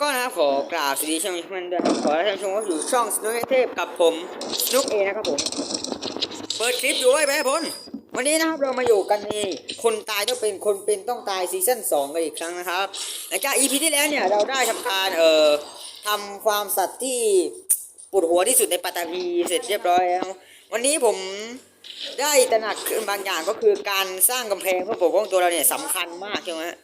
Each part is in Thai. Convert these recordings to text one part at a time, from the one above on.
ก็นะครับขอกราบสวัสดีชมทุกท่านด้วยขอให้ท่านชมว่าอยู่ช่องสนุกเทพกับผมนุกเอนะครับผม เปิดคลิปอยู่ไว้แม่พลวันนี้นะครับเรามาอยู่กันในคนตายต้องเป็นคนเป็นต้องตายซีซั่น2กันอีกครั้งนะครับหลังจาก EP ที่แล้วเนี่ยเราได้ทำการเอ่อทำความสัตว์ที่ปวดหัวที่สุดในปัตตานีเสร็จเรียบร้อยแล้ว วันนี้ผมได้ตระหนักบางอย่างก็คือการสร้างกำแพงเพื่อปกป้องตัวเราเนี่ยสำคัญมากใช่ไหมฮะ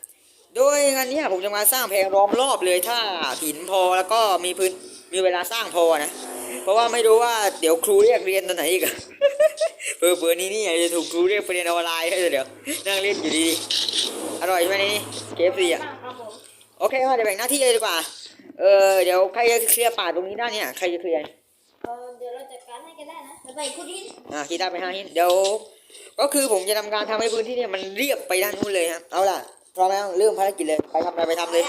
โดยงานเนี้ยผมจะมาสร้างแพงล้อมรอบเลยถ้าหินพอแล้วก็มีพื้นมีเวลาสร้างพอนะ เพราะว่าไม่รู้ว่าเดี๋ยวครูเรียกเรียนตอนไหนอีกอะเผื่อเผื่อนี้นี่อาจจะถูกครูเรียกไปเรียนออนไลน์ให้เดี๋ยวนั่งเล่นอยู่ดีๆอร่อยใช่ไหมนี่เคฟซีอะครับผมโอเคมาเดี๋ยวแบ่งหน้าที่เลยดีกว่า เออเดี๋ยวใครจะเคลียร์ป่าตรงนี้ได้เนี่ยใครจะเคลียร์เออเดี๋ยวเราจัดการให้กันได้นะแล้วไปคุณที่อะคิดได้ไปห้าหินเดี๋ยวก็คือผมจะทำการทำให้พื้นที่เนี่ยมันเรียบไปด้านนู้นเลยครับเอาล่ะ พร้อมแล้วเริ่มภารกิจเลยใครทำอะไรไปทำเลย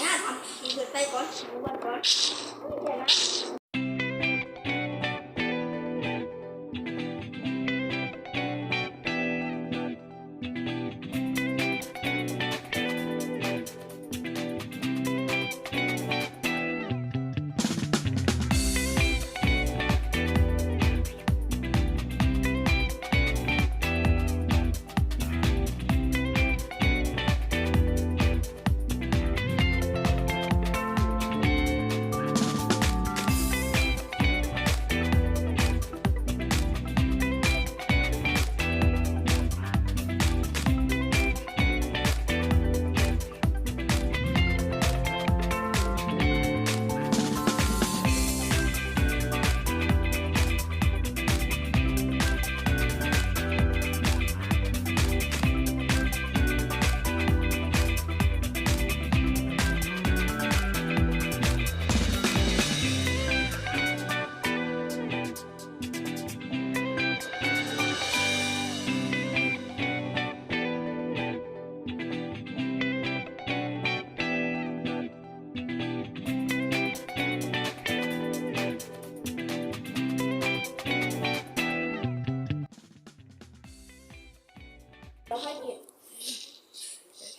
หน้าทำเปิดไปก่อนดูวันก่อนเดี๋ยวนะ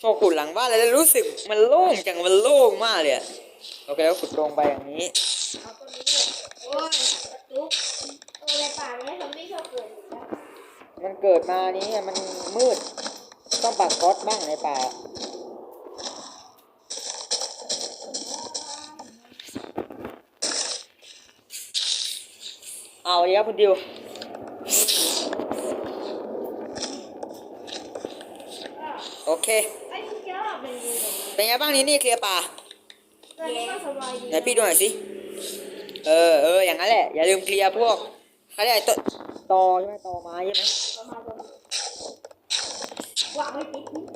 พอขุดหลังบ้านแล้วรู้สึกมันโล่งจังมันโล่งมากเลยอะโอเคแล้วขุดลงไปอย่างนี้เอาต้นนี้ด้วยโอ้ยจุ๊บเออในป่าเนี้ยซอมบี้ชอบเกิดอยู่นะมันเกิดมานี้มันมืด ต้องปักก๊อตบ้างในป่า เอาดีครับคุณดิวโอเค เป็นยังไงเป็นไงบ้างนี่นี่เคลียร์ป่าตอนนี้ก็สบายดีไหนพี่ดูหน่อยสิ เออเอออย่างนั้นแหละ อย่าลืมเคลียร์พวกเขาเรียกอะไรต้นตอใช่ไหมตอไม้ใช่ไหมประมาณนั้นวางไว้ติดนี่ไ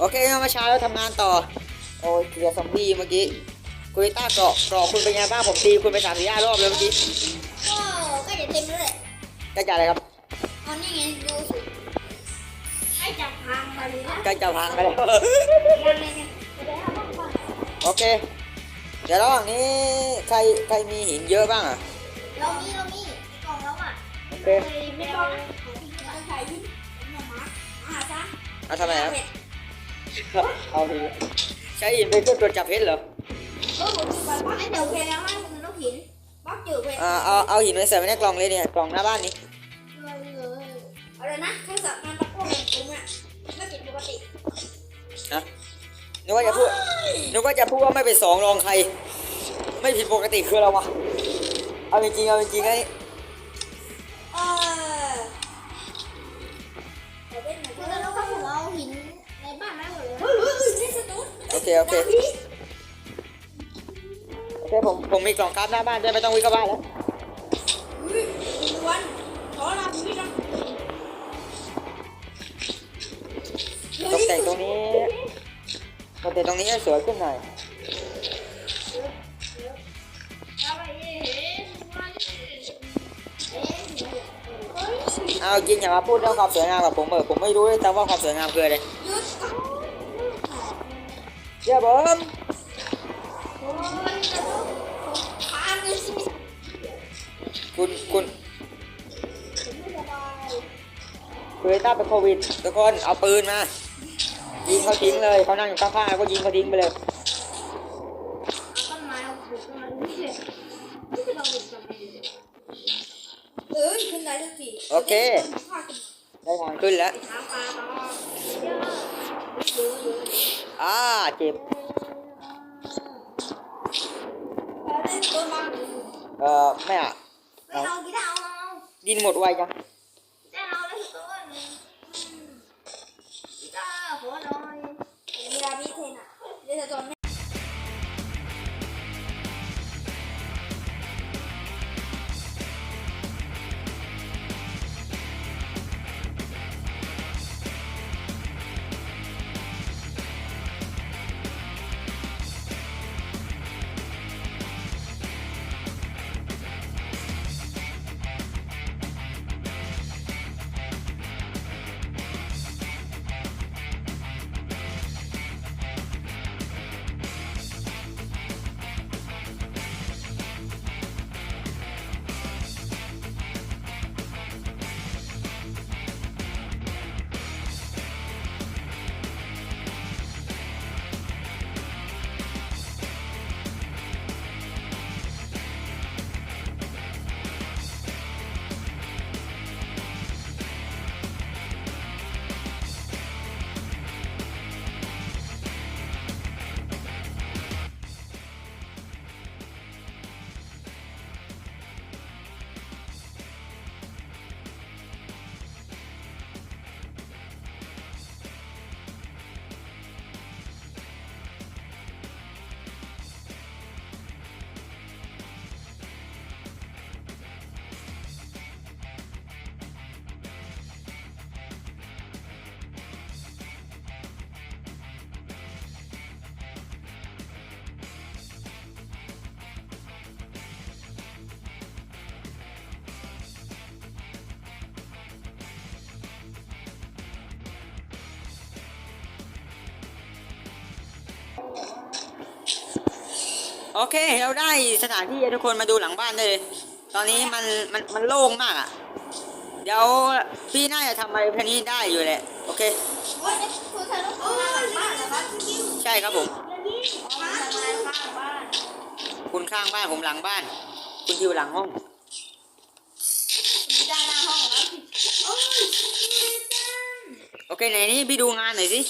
โอเคเอามาเช้าแล้วทำงานต่อ โอ้ยเคลียร์ซอมบี้เมื่อกี้คุยต้าเกาะเกาะคุณเป็นไงบ้างผมตีคุณไปสามสี่ห้ารอบเลยเมื่อกี้ก็ก็จะเต็มแล้วแหละใกล้จะอะไรครับเอานี่ไงดูสิให้จับทางมาเลยนะใกล้จะพังไปแล้วยังไงเนี่ยจะได้เอาบ้างก่อนโอเค เดี๋ยวระหว่างนี้ใครใครมีหินเยอะบ้างอะเรามีเรามีในกล่องแล้วอะโอเคไม่ต้องนะเราใส่ที่เนี่ยมาอ่าจ้ะเอาทำไมครับ เอาหินใช้หินเป็นเครื่องตรวจจับเพชรเหรอก็ผมจะไปบ้านเดี๋ยวแกแล้วให้คุณต้องหินบล็อกจืดไปอ่าเอาเอาหินไปใส่ไว้ในกล่องเลยเนี่ยกล่องหน้าบ้านนี้เลยอะไรนะเครื่องสับงานตะกั่วของผมอะไม่ผิดปกติฮะนึกว่าจะพูดนึกว่าจะพูดว่าไม่เป็นสองรองใคร ไม่ผิดปกติคืออะไรวะ เอาจริงๆเอาจริงๆไอ้เอ โอเคโอเคผมผมมีกล่องคราฟหน้าบ้านได้ไม่ต้องวิ่งเข้าบ้านแล้วตกแต่งตรงนี้ตกแต่งตรงนี้ให้สวยขึ้นหน่อยเอาจริงอย่ามาพูดเรื่องความสวยงามกับผมเออผมไม่รู้เลยแต่ว่าความสวยงามคืออะไร หยุดเชื่อผมโอ้ยกระตุกทานเลยสิคุณคุณไม่สบายคือถ้าเป็นโควิดทุกคนเอาปืนมา ยิงเขาทิ้งเลยเขานั่งอยู่ข้างๆก็ยิงเขาทิ้งไปเลย ต้นไม้เอาปลูกต้นไม้นี่เลยนี่คือเราปลูกต้นไม้เลยเอ้ยขึ้นได้ทุกที โอเค ได้ทางขึ้นแล้ว หาปลาต่อเยอะเยอะเยอะ อ่าเจ็บ ต้นไม้ เอ่อไม่อะ ไม่เอากี่ดาวเอา ดิ โอเคเราได้สถานที่ทุกคนมาดูหลังบ้านได้เลย ตอนนี้มันมันมันโล่งมากอะ เดี๋ยวพี่น่าจะทำอะไรแค่นี้ได้อยู่แหละ โอเค ใช่ครับผมข้างบ้านคุณข้างบ้านผมหลังบ้าน คุณทิวหลังห้องโอเคไหนนี่พี่ดูงานหน่อยสิ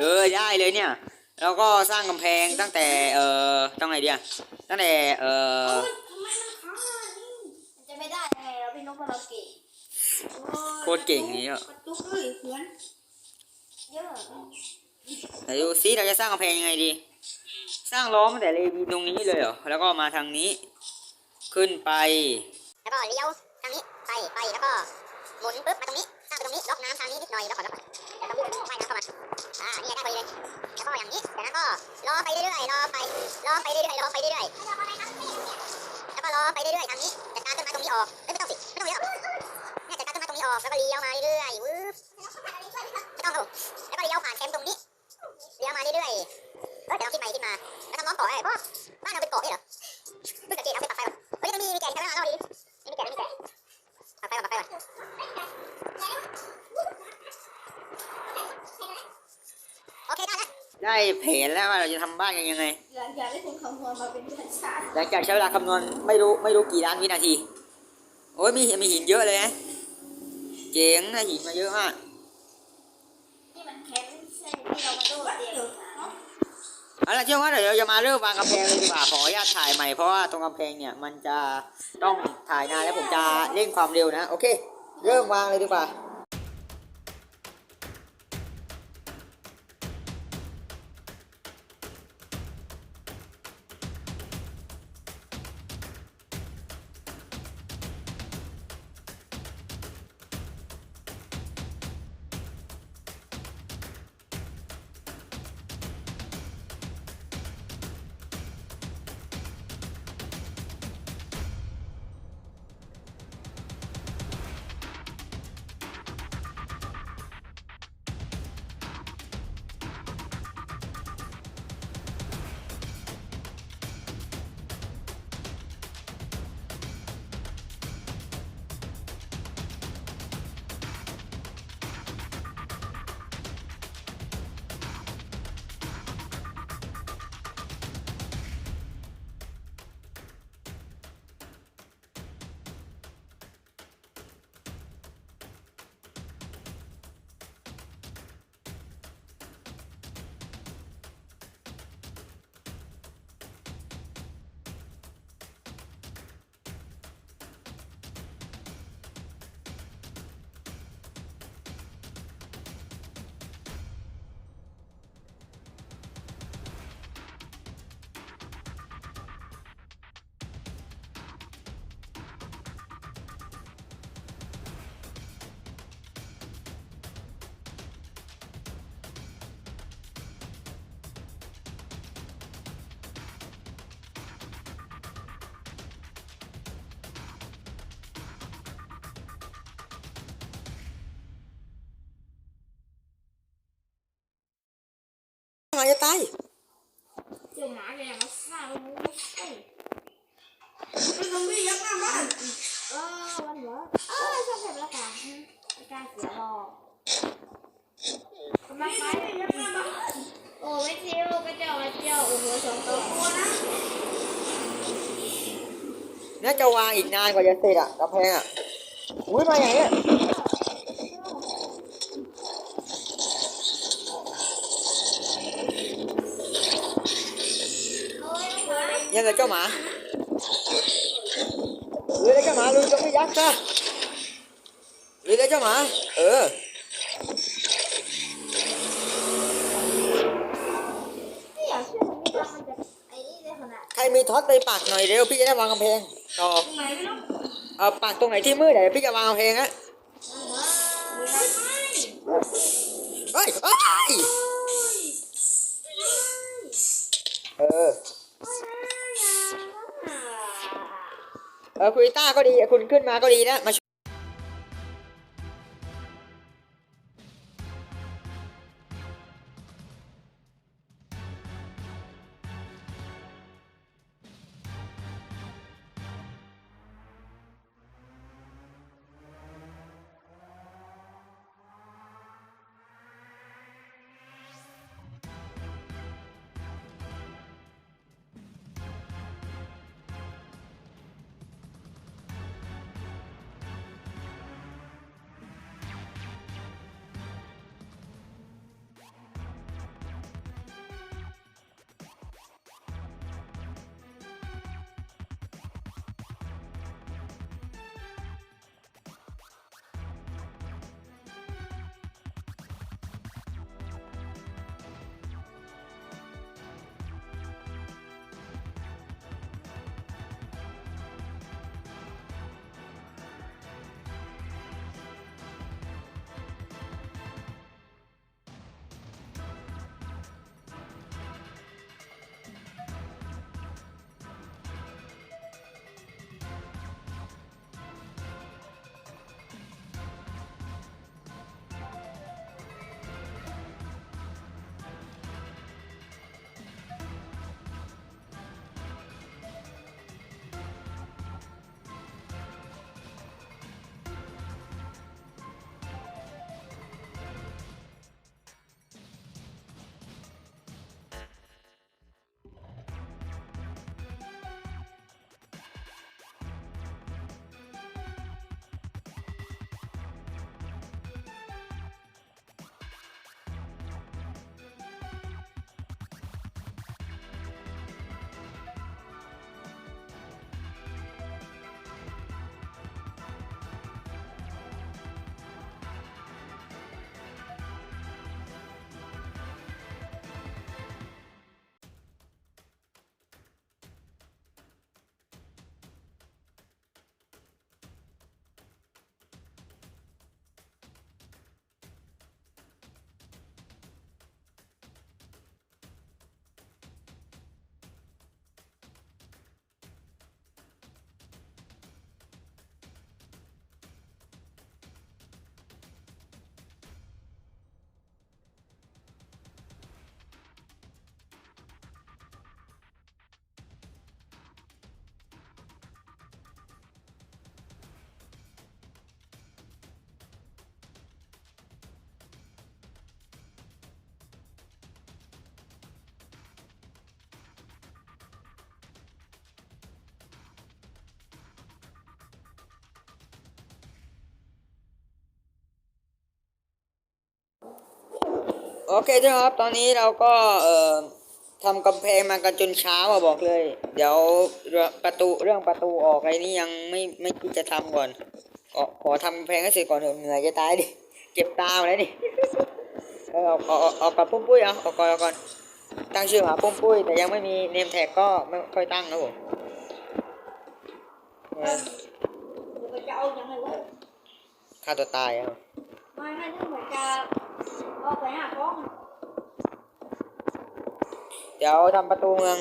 เออได้เลยเนี่ย เราก็สร้างกำแพงตั้งแต่ เอ่อตั้งไหนเดียตั้งแต่ เอ่อโอ้ยทำไมมันค้างอะนี่มันจะไม่ได้ยังไงเราพี่นกเราเก่งโคตรเก่งนี้อะกระตุกเลยเพื่อนเยอะไหนดูซิเราจะสร้างกำแพงยังไงดี สร้างล้อมตั้งแต่เลวีตรงนี้เลยเหรอ แล้วก็มาทางนี้ ขึ้นไป แล้วก็เลี้ยวทางนี้ ไป ไป แล้วก็หมุนปุ๊บมาตรงนี้ สร้างไปตรงนี้ ล็อกน้ำทางนี้นิดหน่อย แล้วก่อนแล้วก่อนแล้วก็ว่ายน้ำเข้ามา อ่า นี่ได้พอดีเลย แล้วก็อย่างนี้เดี๋ยวนก็รอไปเรื่อยๆรอไปรอไปเรื่อยๆรอไปเรื่อยๆแล้วก็รอไปเรื่อยๆทางนี้จัดการต้นไม้ตรงนี้ออกไม่ต้องสิไม่ต้องเลี้ยวเนี่ยจัดการต้นไม้ตรงนี้ออกแล้วก็เลี้ยวมาเรื่อยๆวืบไม่ต้องครับแล้วก็เลี้ยวผ่านแคมป์ตรงนี้เลี้ยวมาเรื่อยๆเออแต่ต้องคิดไปคิดมาแล้วทำน้องต่อไอ้เพราะบ้านเราเป็นเกาะนี่เหรอเพิ่งสังเกตเอาไปปักไฟก่อนเฮ้ยมันมีมีแก่นใช่ไหมล่ะเราดิมีแก่นมีแก่น ปักไฟก่อนปักไฟก่อนโอเคได้แล้ว ได้แผนแล้ วว่าเราจะทำบ้านกันยังไง หลังจากที่คุณคำนวณมาเป็นเดือนชาติหลังจากใช้เวลาคำนวณไม่รู้ไม่รู้กี่ล้านวินาที โอ้ยมีมีหินเยอะเลยนะเจ๋งนะหินมาเยอะมากนี่มันแคมป์ใช่ที่เรามาดูเดี๋ยวเนาะเอาล่ะเชื่อว่าเดี๋ยวเราจะมาเริ่มวางกำแพงเลยดีกว่าขออนุญาตถ่ายใหม่เพราะว่าตรงกำแพงเนี่ยมันจะต้องถ่ายนานแล้วผมจะเร่งความเร็วนะโอเค เริ่มวางเลยดีกว่า จะตายเจ้าหมาแกมาฆ่าเราไม่ใช่เป็นซอมบี้ยักษ์หน้าบ้านเออวันเหรอเออชอบแบบละกันละกันเสียหรอกมาไปยักษ์หน้าบ้านโอ้ไม่เที่ยวก็เจ้ามาเที่ยวโอ้โหสองตัวนะน่าจะวางอีกนานกว่าจะเสร็จอะกำแพงอะอุ้ยมาอย่างเนี้ย โอ้ยมา ยังไงเจ้าหมาหรือเลยเจ้าหมาลุยจงไม่ยักษ์ซะหรือเลยเจ้าหมา เออไม่อยากเชื่อมันมีทางมันจะไอ้นี่ได้ขนาดใครมีท็อตไปปากหน่อยเร็วพี่จะได้วางกำแพงต่อตรงไหนไม่รู้เอาปากตรงไหนที่มืดเดี๋ยวพี่จะวางกำแพงฮะไม่ไม่เฮ้ยเฮ้ยเออ อคุณต้าก็ดีคุณขึ้นมาก็ดีนะมา โอเคทุกคนครับ ตอนนี้เราก็เอ่อทำกำแพงมากันจนเช้าอะบอกเลย เดี๋ยวเรื่องประตูเรื่องประตูออกอะไรนี่ยังไม่ไม่คิดจะทำก่อนขอขอทำกำแพงให้เสร็จก่อนเถอะเหนื่อยจะตายดิ เจ็บตาหมดแล้วนี่เออเอาเอาเอาเอากับปุ้มปุ้ยเอาเอาก่อนเอาก่อน ตั้งชื่อหาปุ้มปุ้ย แต่ยังไม่มีเนมแท็กก็ไม่ค่อยตั้งนะผมเออเดี๋ยวจะเอายังไงวะฆ่าตัวตายเอา ไม่ไม่ถ้าเหมือนจะเอาไปหากล้องเดี๋ยวทำประตูเมือง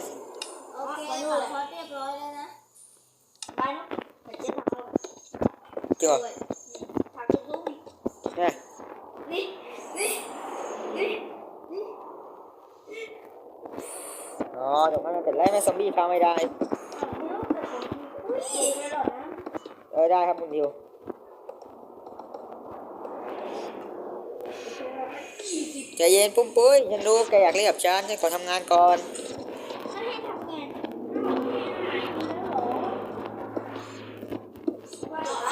โอเคค่ะพอเรียบร้อยแล้วนะไปนะไปเจ๊ถักเราจริงเหรอด้วยถักลูกๆเนี่ยนี่นี่นี่นี่อ๋อเดี๋ยวมันจะเป็นไรแม่ซอมบี้เข้าไม่ได้ อุ้ยไม่หรอกนะเออได้ครับคุณดิว ใจเย็นปุ้มปุ้ยฉันรู้แกอยากเรียกกับฉันฉันขอทำงานก่อนถ้าให้ทำงานเอ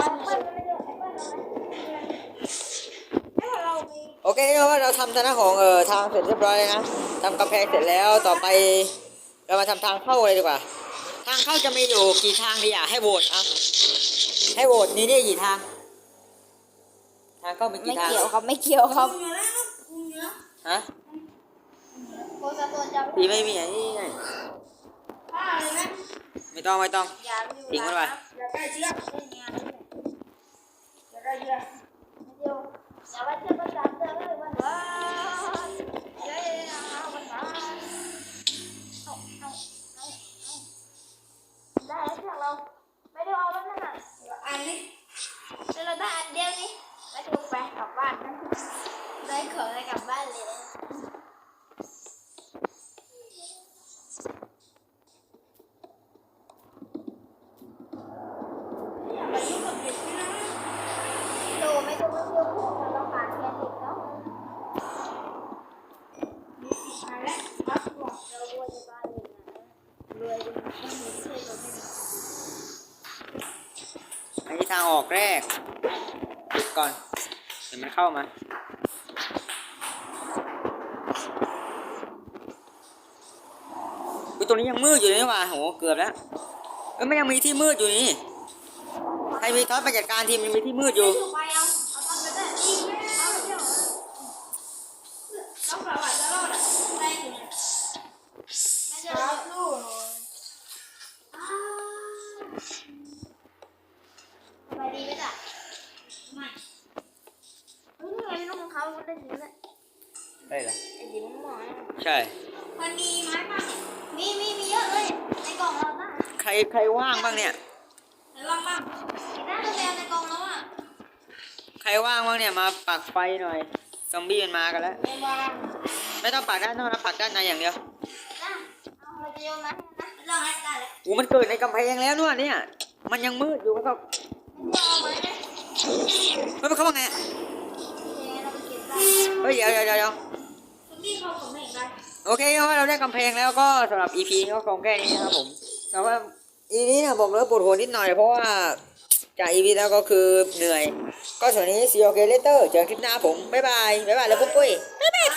าเปิ้ลมาเลยไอ้เปิ้ลเอาไหมให้เราไปโอเคเพราะว่าเราทำทางของเออทางเสร็จเรียบร้อยแล้วนะทำกำแพงเสร็จแล้วต่อไป เรามาทำทางเข้าเลยดีกว่า ทางเข้าจะมีอยู่กี่ทางดีอะให้โหวตอะให้โหวตนี่นี่ยกี่ทาง ทางเข้ามีไม่กี่ทาง เกี่ยวครับ ไม่เกี่ยวครับ อยู่แล้ว ฮะพี่ไม่มีอันนี้ไงไม่ต้องไม่ต้องทิ้งมันไปอันวานเย้เอาวันวานเอาเอาเอาเอาได้แล้วเชือกเราไม่ได้เอาแล้วนั่นน่ะอันนี้เราได้อันเดียวนี่แล้วถูกไปกลับบ้านนะ ได้ของอะไรกลับบ้านเลยนะอยากไปยุ่งกับเด็กนี่นะโตไม่ต้องมาเที่ยวคู่กันเราผ่านแค่ติดเนาะมาแล้วครับบอกเรารวยในบ้านเลยนะรวยจนไม่มีเพื่อนเราไม่มีอันนี้ทางออกแรกปิดก่อน เดี๋ยวมันเข้ามา ตรงนี้ยังมืดอยู่เลยนี่หว่าโหเกือบแล้วเอ้ยไม่ยังมีที่มืดอยู่นี่ใครมีท็อปไปจัดการทีมยังมีที่มืดอยู่ถูกไปเอาเอาตังไปได้อีกไม่เอาเที่ยวต้องประวัติจะรอดอะได้อยู่เนี่ย ไม่ใช่ ครับลูก สบายดีไหมจ๊ะ ไม่ เฮ้ยนี่ไงพี่น้องของเขาได้ยินแล้ว ได้เหรอ ไอ้ยินหมอนะ ใช่ มันมีไม้ป่ะ มีมีมีเยอะเลยในกล่องเราน่ะ ใครใครว่างบ้างเนี่ย ไหนลองบ้าง เห็นได้ตั้งแต่ในกล่องแล้วอะ ใครว่างบ้างเนี่ยมาปักไฟหน่อย ซอมบี้มันมากันแล้ว ไม่วางไม่ต้องปักด้านนอกนะปักด้านในอย่างเดียวนะเอาเราจะโยนมาให้นะลองให้ได้เลยอูมันเกิดในกำแพงแล้วนู่นเนี่ย มันยังมืดอยู่ก็ไม่เอาไว้เลยเฮ้ยมันเข้ามาไงอะยังไงเราไปเก็บได้เฮ้ยเดี๋ยวเดี๋ยวเดี๋ยวคุณพี่เข้าผมไม่เห็นได้โอเคเพราะว่าเราได้กำแพงแล้วก็สำหรับ EP ก็คงแค่นี้นะครับผมแต่ว่า EP นี้นะบอกเลยปวดหัวนิดหน่อยเพราะว่า จาก EP แล้วก็คือเหนื่อย ก็ส่วนนี้ see you again later เจอกันคลิปหน้าผม บ๊ายบาย บ๊ายบายแล้วปุ้ยปุ้ยบ๊ายบาย